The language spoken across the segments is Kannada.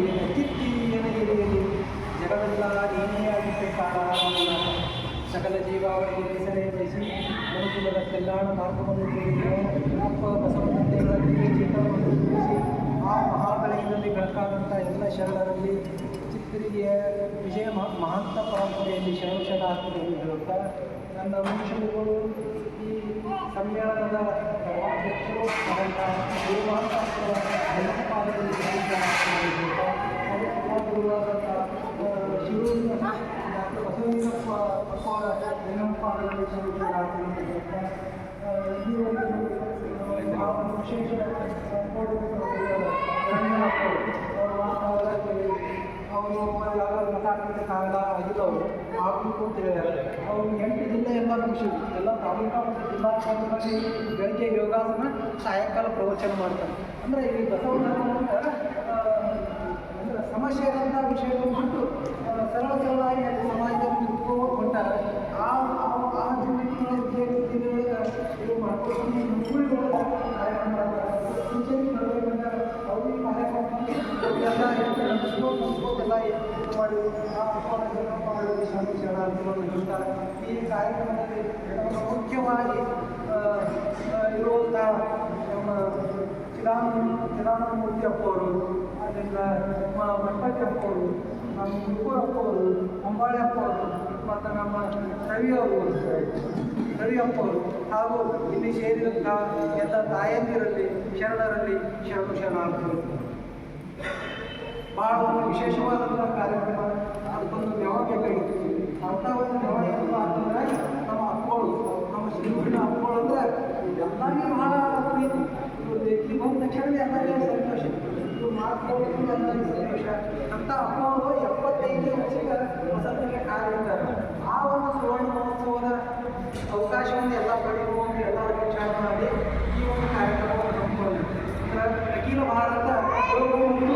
ಏನ ಕಿತ್ತಿ ಏನ ಹಿರಿಯಲಿ ಜಗವೆಲ್ಲ ನೀನೇ ಆಗಿದ್ದೆ ಸಕಲ ಜೀವಾವಳಿಗೆ ಹೆಸರೇ ಬಯಸಿ ಮನುಕುಲದ ಕಲ್ಯಾಣ ಮಾರ್ಗವನ್ನು ತಿಳಿದು ಅಪ್ಪ ಬಸವನಂತೆಗಳಲ್ಲಿ ಚಿತ್ರವನ್ನು ತಿಳಿಸಿ ಆ ಮಹಾಬಲೆಯಲ್ಲಿ ಬೆಳಕಾದಂಥ ಎಲ್ಲ ಶರಣರಲ್ಲಿ ಚಿತ್ತರಿಗೆಯ ವಿಜಯ ಮ- ಮಹಾಂತ ಪರಂಪರೆಯಲ್ಲಿ ಶರಣ ಶರಣಾರ್ಥಿಗಳು ಹೇಳುತ್ತಾ ನನ್ನ ಮುಂಚೂಣಿಗಳು ಈ ಸಮ್ಮೇಳನದ ಸರ್ವಾಧ್ಯಕ್ಷರು ಅದನ್ನ ಗುರುವಾಂತರ ಎಲ್ಲ ಪಾದದಲ್ಲಿ ಹೇಳುತ್ತಾ ಅದಕ್ಕೆಲ್ಲ ಗುರುವಾದಂಥ ಶಿವೂರಿನ ಡಾಕ್ಟರ್ ಬಸವಲಿಂಗಪ್ಪ ಅಪ್ಪವರ ಲಿಂಗಪ್ಪಾದರಲ್ಲಿ ಹೇಳುತ್ತಾ ಈ ಒಂದು ಆ ಒಂದು ವಿಶೇಷ ಕಾರಣ ಆಗಿದ್ದವು ಆಗಬೇಕು ಅಂತ ಹೇಳಿದ್ದಾರೆ ಅವರು ಎಂಟು ಜಿಲ್ಲೆ ಎಲ್ಲ ಮುಗಿಸಿದ್ರು ಎಲ್ಲ ತಾಲೂಕಾ ಮತ್ತು ಜಿಲ್ಲಾ ಕೇಂದ್ರದಲ್ಲಿ ಬೆಳಗ್ಗೆ ಯೋಗಾಸನ ಸಾಯಂಕಾಲ ಪ್ರವಚನ ಮಾಡ್ತಾರೆ. ಅಂದರೆ ಈ ಬಸವನ ಸಮಸ್ಯೆ ಆದಂಥ ವಿಷಯಗಳು ಆ, ಸರಳ ಸರಳವಾಗಿ ಅದು ಸಮಾಜದಲ್ಲಿ ಹೊಂಟಾರೆ ಆ ಆ- ಜಿಲ್ಲೆಗಳ ಜಿಲ್ಲೆಯೊಳಗೆ ಇದು ಮಾಡ್ಕೊಂಡು ಊರುಗಳ ಕಾರ್ಯಕ್ರಮ ಮಾಡ್ತಾರೆ. ಮಾಡಿ, ಆ ಅಪ್ಪನ ಮಾಡಿ ಸ್ವಾಮಿ ಶರಣಾರ್ಥಿಗಳನ್ನು ಹೇಳ್ತಾರೆ ಈ ಕಾರ್ಯಕ್ರಮದಲ್ಲಿ ಮುಖ್ಯವಾಗಿ ಇರುವಂಥ ನಮ್ಮ ಚಿರಾಮ ಚಿದಾನಂದ ಮೂರ್ತಿ ಅಪ್ಪವರು ಅದರಿಂದ ನಮ್ಮ ಮಟ್ಟಕ್ಕೆ ಅಪ್ಪವರು, ನಮ್ಮ ಅಂಬಾಳೆ ಅಪ್ಪವರು, ಮತ್ತು ನಮ್ಮ ರವಿ ಅವರು ಹಾಗೂ ಇಲ್ಲಿ ಸೇರಿದಂಥ ಎಲ್ಲ ತಾಯಂದಿರಲ್ಲಿ, ಶರಣರಲ್ಲಿ ಶರಣ ಶರಣಾರ್ಥಿಗಳು. ಭಾಳ ಒಂದು ವಿಶೇಷವಾದಂಥ ಕಾರ್ಯಕ್ರಮ. ಅದಕ್ಕೊಂದು ನೆವ ಬೇಕಾಗಿತ್ತು ಅಂಥ ಒಂದು ನೆವ ಏನಪ್ಪ ಅಂತಂದ್ರೆ ನಮ್ಮ ಅಪ್ಪಗಳು ನಮ್ಮ ಶ್ರೀಮಠ ಅಪ್ಪಗಳು ಅಂದ್ರೆ ಎಲ್ಲರಿಗೂ ಭಾಳ ಪ್ರೀತಿ. ಇವ್ರು ಇಲ್ಲಿ ಬಂದ ತಕ್ಷಣ ಎಲ್ಲರಿಗೂ ಸಂತೋಷ. ಇದು ಮಾಡ್ಕೊಂಡು ಎಲ್ಲರಿಗೂ ಸಂತೋಷ. ಅಂತ ಅಪ್ಪಗಳು ಎಪ್ಪತ್ತೈದು ವರ್ಷಕ್ಕೆ ವಸಂತಕ್ಕೆ ಕಾರ್ಯಕ್ರಮ. ಆ ಒಂದು ಸುವರ್ಣ ಮಹೋತ್ಸವದ ಅವಕಾಶವನ್ನು ಎಲ್ಲ ಪಡೆಯುವಂತೆ ಎಲ್ಲರಿಗೂ ವಿಚಾರ ಮಾಡಿ ಈ ಒಂದು ಕಾರ್ಯಕ್ರಮವನ್ನು ಹಮ್ಮಿಕೊಂಡಿದ್ದಾರೆ ಅಂದ್ರೆ ಅಖಿಲ ಭಾರತ ಯೋಗ ಮತ್ತು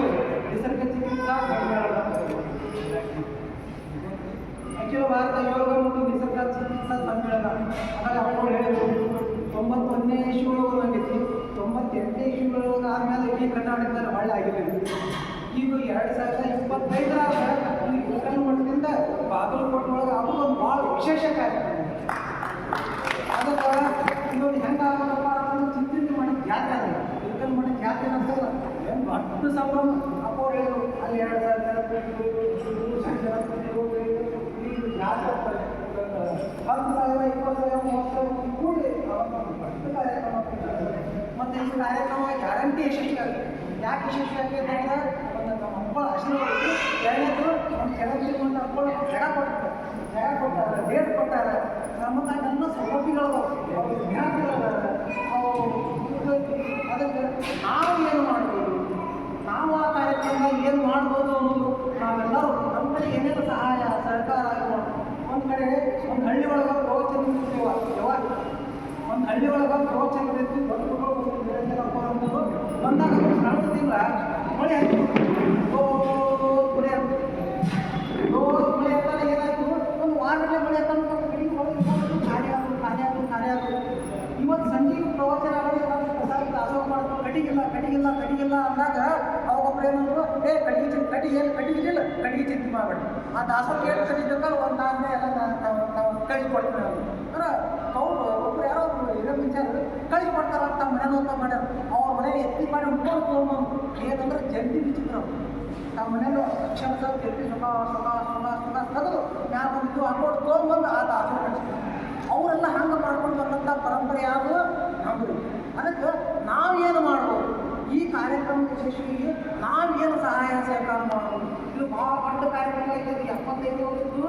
ನಿಸರ್ಗ ಚಿಕಿತ್ಸಾ ಸಮ್ಮೇಳನ ಅಖಿಲ ಭಾರತ ಯೋಗ ಮತ್ತು ನಿಸರ್ಗ ಚಿಕಿತ್ಸಾ ಸಮ್ಮೇಳನ ಅದಾಗ ಅವರು ಹೇಳಿದ್ರು ತೊಂಬತ್ತೊಂದನೇ ಇಶ್ಯೂಗಳು ಆಗೈತಿ ತೊಂಬತ್ತೆಂಟನೇ ಇಶ್ಯೂಗಳು ಆದ್ಮೇಲೆ ಇಡೀ ಕರ್ನಾಟಕದಲ್ಲಿ ಒಳ್ಳೆ ಆಗಿದೆ ಈಗ ಎರಡು ಸಾವಿರದ ಇಪ್ಪತ್ತೈದರ ಈ ಉತ್ಕಲ್ ಮಠದಿಂದ ಬಾಗಲಕೋಟೆಯೊಳಗೆ ಅದು ಒಂದು ಭಾಳ ವಿಶೇಷ ಕಾರ್ಯಕ್ರಮ ಅದಕ್ಕೆ ಇನ್ನೊಂದು ಹೆಂಗೆ ಅಂತಂದ್ರೆ ಚಿಂತನೆ ಮಾಡಿ ಜಾತ್ರೆ ಅದ ಜಾತ್ರೆ ಅಂತಲ್ಲ ಏನು ದೊಡ್ಡ ಸಂಭ್ರಮ ಅಪ್ಪ ಅಲ್ಲಿ ಎರಡು ಸಾವಿರ ಆಗ್ತದೆ. ಹತ್ತು ಸಾವಿರ ಇಪ್ಪತ್ತು ಸಾವಿರ ಮೂವತ್ತು ಸಾವಿರ ಕೂಡಿ ಕಾರ್ಯಕ್ರಮ. ಮತ್ತೆ ಈ ಕಾರ್ಯಕ್ರಮ ಗ್ಯಾರಂಟಿ ಆಗಿದೆ ಯಾಕೆ ಆಗಿದೆ ಅಂದ್ರೆ ಒಂದು ನಮ್ಮ ಮಕ್ಕಳ ಆಶೀರ್ವಾದ. ಎರಡನೇದು ನಮ್ಮ ಕೆಳಗಿರುವಂಥ ಮಕ್ಕಳು ಜಗ ಕೊಡ್ತಾರೆ ಜಗ ಕೊಟ್ಟಾರೆ ಡೇಟ್ ಕೊಟ್ಟಾರೆ. ನಮ್ಮ ನನ್ನ ಸೌಲಭ್ಯಗಳು ವಿದ್ಯಾರ್ಥಿಗಳದಾರ ಅದಕ್ಕೆ ನಾವು ಏನು ಮಾಡ್ಬೋದು? ನಾವು ಆ ಕಾರ್ಯಕ್ರಮ ಏನು ಮಾಡ್ಬೋದು ಅನ್ನೋದು ನಾವೆಲ್ಲರೂ ನಮ್ಮ ಕಡೆ ಏನೇನು ಸಹಾಯ ಸರ್ಕಾರ ಒಂದು ಕಡೆ ಒಂದು ಹಳ್ಳಿ ಒಳಗೆ ಪ್ರವಚನ ಒಂದು ಹಳ್ಳಿ ಒಳಗೆ ಪ್ರವಚನ ಇರ್ತೀವಿ ದೊಡ್ಡ ಮಕ್ಕಳು ಬಂದಾಗ ನಾಲ್ಕು ತಿಂಗಳ ಮಳೆ ಮಳೆ ಮಳೆ ಆಗ್ತಾನೆ ಏನಾಯ್ತು ಒಂದು ವಾರದಲ್ಲೇ ಮಳೆ ಮಳೆ ಖಾಲಿ ಆದ್ರು ಖಾಲಿ ಆದ್ರು ಖಾಲಿ ಇವತ್ತು ಸಂಜೀವ ಪ್ರವಚನ ಪ್ರಸಾದ ದಾಸೋಹ ಮಾಡ್ತಾರೆ ಕಟಿಗಿಲ್ಲ ಕಟಿಗಿಲ್ಲ ಕಟಿಗಿಲ್ಲ ಅಂದಾಗ ಅವಾಗೊಬ್ರು ಏನಂದ್ರು ಏ ಕಟಿಗೆ ಚಿಂತ ಕಟಿ ಏನು ಕಟಿಗಿಲ್ಲ ಕಟಿಗೆ ಚಿಂತೆ ಮಾಡಬೇಡಿ ಆ ದಾಸೋಹ ಕೇಳಿ ಕಟ್ಟಿದ್ದಕ್ಕ ಒಂದು ಆದ್ಮೇಲೆ ಎಲ್ಲ ಕಳಿಸ್ಕೊಡ್ತೀವಿ ಅಂದ್ರೆ ಮನೆ ಅಂತ ಮಾಡ್ಯಾರ. ಅವ್ರ ಮನೆ ಎತ್ತಿ ಮಾಡಿ ಉಟ್ಕೊಂಡು ಏನಂದ್ರೆ ಜಂಟಿ ವಿಚಿತ್ರ ನಮ್ಮ ಮನೇಲಿ ಅಕ್ಷರ ಸರ್ ಎತ್ತಿ ಸುಖ ಸುಖ ಸುಖ ಸುಖ ತೆಗೆದು ಮ್ಯಾಲ ಬಂದು ಅನ್ಕೊಂಡು ತೊಗೊಂಬಂದು ಆತ ಆಸೆ ಅವರೆಲ್ಲ ಹಂಗೆ ಮಾಡ್ಕೊಂಡು ಬಂದಂಥ ಪರಂಪರೆ ಯಾವುದು? ನಮ್ಮದು ಅದಕ್ಕೆ ನಾವೇನು ಮಾಡ್ಬೋದು? ಈ ಕಾರ್ಯಕ್ರಮ ಯಶಸ್ವಿಗೆ ನಾವೇನು ಸಹಾಯ ಸಹಕಾರ ಮಾಡ್ಬೋದು? ಇದು ಭಾಳ ದೊಡ್ಡ ಕಾರ್ಯಕ್ರಮ ಐತೆ. ಎಪ್ಪತ್ತೈದು ವರ್ಷದ್ದು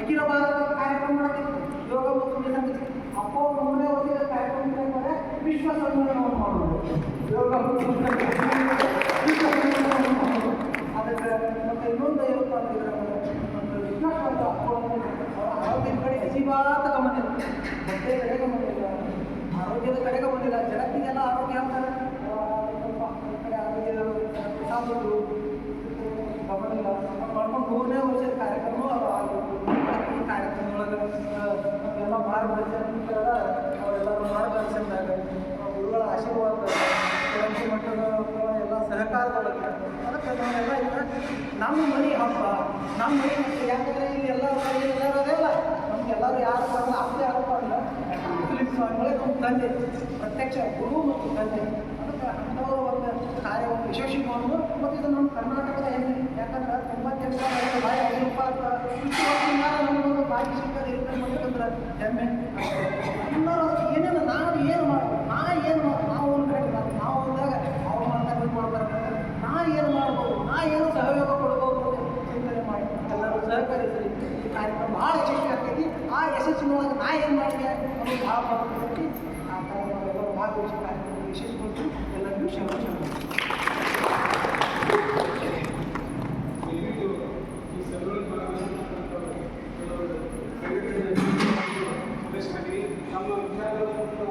ಅಖಿಲ ಭಾರತ ಕಾರ್ಯಕ್ರಮ ಮಾಡತ್ತಿತ್ತು ಯೋಗ ಮತ್ತು. ಅಪ್ಪ, ಮೂರನೇ ವರ್ಷದ ಕಾರ್ಯಕ್ರಮ ವಿಶ್ವ ಅದಕ್ಕೆ ಮತ್ತೆ ಇನ್ನೊಂದು ಏನಪ್ಪ ಅಂತಂದ್ರೆ ಒಂದು ಅವ್ರ ಆರೋಗ್ಯದ ಕಡೆ ಅಜೀವಾತ ಗಮನ ಬಟ್ಟೆ ಕಡೆ ಗಮನ ಇಲ್ಲ ಆರೋಗ್ಯದ ಕಡೆ ಗಮನ ಇಲ್ಲ ಆರೋಗ್ಯ ಅಂತಾರೆ ಕಡೆ ಆರೋಗ್ಯದ ಸಾಧುಗಳು ಗಮನ ಇಲ್ಲ ಮಾಡ್ಕೊಂಡು ಕಾರ್ಯಕ್ರಮ ಆಗಬೇಕು ಈ ಕಾರ್ಯಕ್ರಮದೊಳಗೆ ಎಲ್ಲ ಮಾರ್ಗದರ್ಶನ ಅವರೆಲ್ಲರೂ ಮಾರ್ಗದರ್ಶನದಾಗ ಗುರುಗಳ ಆಶೀರ್ವಾದ ಕೆಲವು ಮಟ್ಟದ ಎಲ್ಲ ಸಹಕಾರದೊಳಗೆ ಅದಕ್ಕೆ ನಾವೆಲ್ಲ ನಮ್ಮ ಮನೆ ಹಬ್ಬ, ನಮ್ಮ ಮನೆ ಯಾಕಂದರೆ ಇಲ್ಲಿ ಎಲ್ಲ ಎಲ್ಲರೂ ಅದೆಲ್ಲ ನಮ್ಗೆ ಎಲ್ಲರೂ ಯಾರು ಬರಲ್ಲ ಅಷ್ಟೇ ಯಾರು ಬರಲ್ಲ ಮುಸ್ಲಿಂ ಸ್ವಾಮಿಗಳೇ ನಮ್ಮ ತಂದೆ, ಪ್ರತ್ಯಕ್ಷ ಗುರು ಮತ್ತು ತಂದೆ. ಅದಕ್ಕೆ ಅಂಥವ್ರ ಒಂದು ಕಾರ್ಯ ವಿಶೇಷ ಮಾಡೋದು ಮತ್ತು ಇದು ನಮ್ಮ ಕರ್ನಾಟಕದ ಹೆಮ್ಮೆ. ಯಾಕಂದ್ರೆ ತುಂಬ ಕೆಲಸ ಬಾಯಿ ವರ್ಷದಿಂದ ನಮಗೊಂದು ಬಾಕಿ ಸಿಕ್ಕದೆ ಅಂತಂದ್ರೆ ಹೆಮ್ಮೆ.